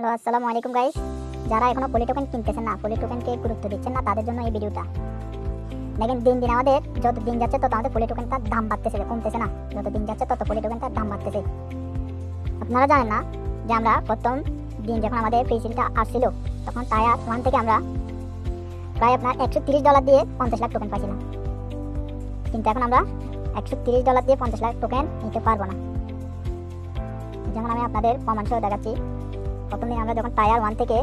Hello আসসালামু আলাইকুম guys যারা এখনও পলি টোকেন কিনতেছেন না, পলি টোকেনকে গুরুত্ব দিচ্ছেন না, তাদের জন্য এই ভিডিওটা দেখেন, দিন দিন আমাদের যত দিন যাচ্ছে, তত আমাদের পলি টোকেনটার দাম বাড়তেছে, কমতেছে না। যত দিন যাচ্ছে, তত পলি টোকেনটার দাম বাড়তেছে। আপনারা জানেন না যে আমরা প্রথম দিন যখন আমাদের ফ্রি সিলটা আসছিল, তখন টায়ার ওয়ান থেকে আমরা প্রায় আপনার একশো তিরিশ ডলার দিয়ে পঞ্চাশ লাখ টোকেন পাইছিলাম। কিন্তু এখন আমরা একশো তিরিশ ডলার দিয়ে পঞ্চাশ লাখ টোকেন নিতে পারব না। যেমন আমি আপনাদের প্রমাণ সহ দেখাচ্ছি। প্রথম আমরা যখন টায়ার ওয়ান থেকে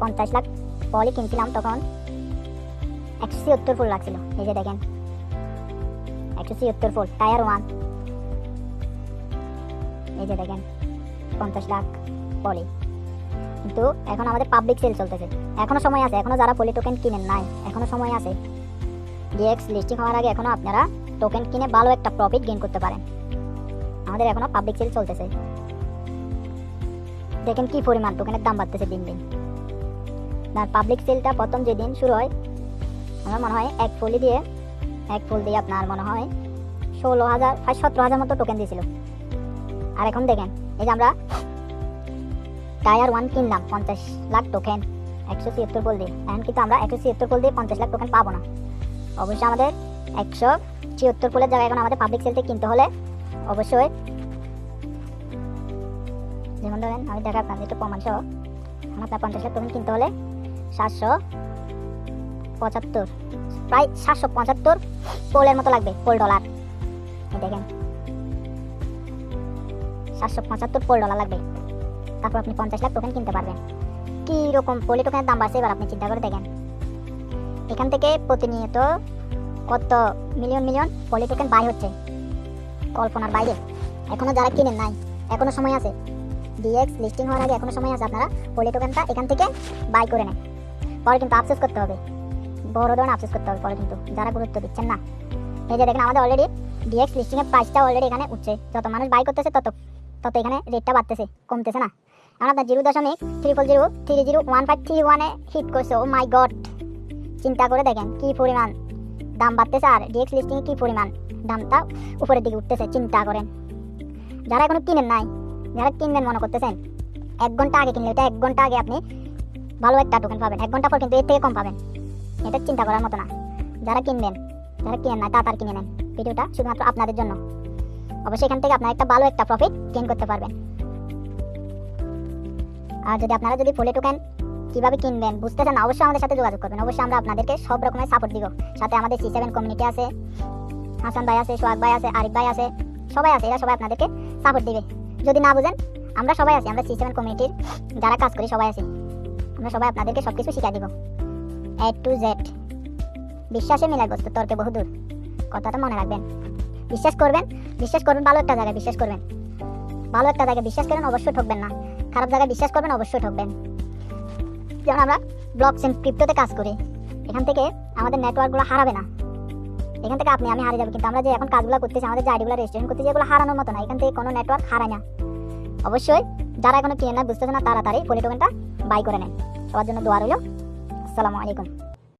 পঞ্চাশ লাখ পলি কিনছিলাম, তখন একশো ছিয়াত্তর ফুল লাগছিল। এই যে দেখেন, একশো ছিয়াত্তর ফুল টায়ার ওয়ান এই যে দেখেন, পঞ্চাশ লাখ পলি কিন্তু এখন আমাদের পাবলিক সেল চলতেছে। এখনও সময় আছে, এখনও যারা পলি টোকেন কিনেন নাই, এখনও সময় আছে। ডিএক্স লিস্টিং হওয়ার আগে এখনও আপনারা টোকেন কিনে ভালো একটা প্রফিট গেইন করতে পারেন। আমাদের এখনও পাবলিক সেল চলতেছে। দেখেন কি পরিমাণ টোকেনের দাম বাড়তেছে দিন দিন। আর পাবলিক সেলটা প্রথম যেদিন শুরু হয়, আমার মনে হয় এক ফুলি দিয়ে, এক ফুল দিয়ে আপনার মনে হয় ষোলো হাজার, প্রায় সতেরো হাজার মতো টোকেন দিয়েছিল। আর এখন দেখেন, এই যে আমরা টায়ার ওয়ান কিনলাম, পঞ্চাশ লাখ টোকেন একশো ছিয়াত্তর ফুল দিয়ে। এখন কিন্তু আমরা একশো ছিয়াত্তর ফুল দিয়ে পঞ্চাশ লাখ টোকেন পাবো না। অবশ্যই আমাদের একশো ছিয়াত্তর ফুলের জায়গায় এখন আমাদের পাবলিক সেলতে কিনতে হলে অবশ্যই যেমন ধরেন আমি দেখা আপনাদের একটু প্রমাণ সহ আমার আপনার পঞ্চাশ লাখ কিনতে হলে সাতশো পঁচাত্তর, প্রায় সাতশো পঁচাত্তর পোলের মতো লাগবে পোল ডলার। দেখেন, সাতশো পঁচাত্তর পোল ডলার লাগবে। তারপর আপনি পঞ্চাশ লাখ টোকেন কিনতে পারবেন। কী রকম পোলি টোকেনের দাম বাড়ছে এবার আপনি চিন্তা করে দেখেন। এখান থেকে প্রতিনিয়ত কত million million poly token buy হচ্ছে। কল্পনার বাইরে। এখনও যারা কিনেন নাই, এখনও সময় আছে। ডিএক্স লিস্টিং হওয়ার আগে এখনও সময় আছে আপনারা পলি টোকেনটা এখান থেকে বাই করে নেন। পরে কিন্তু আফসোস করতে হবে। বড় ধরনের আফসোস করতে হবে পরে কিন্তু, যারা গুরুত্ব দিচ্ছেন না। এই যে দেখেন, আমাদের অলরেডি ডিএক্স লিস্টিং এর প্রাইসটা অলরেডি এখানে উঠছে। যত মানুষ বাই করতেছে তত তত এখানে রেটটা বাড়তেছে, কমতেছে না। এখন আপনার জিরো দশমিক triple zero three zero one five three ওয়ানে হিট করছে ও মাই গড চিন্তা করে দেখেন কি পরিমাণ দাম বাড়তেছে আর ডিএক্স লিস্টিং কি পরিমাণ দামটা উপরের দিকে উঠতেছে, চিন্তা করেন। যারা এখনও কিনেন নাই যারা কিনবেন মনে করতেছেন? এক ঘণ্টা আগে কিনলে এটা এক ঘণ্টা আগে আপনি ভালো একটা টোকেন পাবেন। এক ঘণ্টা পর কিন্তু এর থেকে কম পাবেন। এটা চিন্তা করার মতো না। যারা কিনবেন যারা কিনেন না তাড়াতাড়ি কিনে নেন। ভিডিওটা শুধুমাত্র আপনাদের জন্য। অবশ্যই এখান থেকে আপনার একটা ভালো একটা প্রফিট গেইন করতে পারবেন। আর যদি আপনারা যদি ফুলে টোকেন কীভাবে কিনবেন বুঝতেছেন না, অবশ্যই আমাদের সাথে যোগাযোগ করবেন। অবশ্যই আমরা আপনাদেরকে সব রকমের সাপোর্ট দিব। সাথে আমাদের সি সেভেন কমিউনিটি আছে হাসান ভাই আছে সোহাগ ভাই আছে আরিফ ভাই আছে সবাই আছে এরা সবাই আপনাদেরকে সাপোর্ট দিবে। যদি না বুঝেন, আমরা সবাই আছি, আমরা সি সেভেন কমিউনিটির যারা কাজ করি, সবাই আছি। আমরা সবাই আপনাদেরকে সব কিছু শিখিয়ে দিব। এ টু জেড বিশ্বাসে মিলার বস্তু, তর্কে বহুদূর কথাটা মনে রাখবেন। বিশ্বাস করবেন বিশ্বাস করবেন, ভালো একটা জায়গায় বিশ্বাস করবেন। ভালো একটা জায়গায় বিশ্বাস করেন, অবশ্যই ঠকবেন না। খারাপ জায়গায় বিশ্বাস করবেন, অবশ্যই ঠকবেন। যেমন আমরা ব্লক চেন ক্রিপ্টোতে কাজ করি, এখান থেকে আমাদের নেটওয়ার্কগুলো হারাবে না। এখান থেকে আপনি, আমি হারিয়ে যাব। কিন্তু আমরা যে এখন কাজগুলো করতেছি, আমাদের যে আইডিগুলো রেজিস্ট্রেশন করতেছি, এগুলো হারানোর মতো না। এখান থেকে কোনো নেটওয়ার্ক হারায় না। অবশ্যই যারা এখনও কিনে না, বুঝতেছে না, তাড়াতাড়ি পলিটোকেনটা বাই করে নেয়। সবার জন্য দোয়া রইল। আসসালামু আলাইকুম।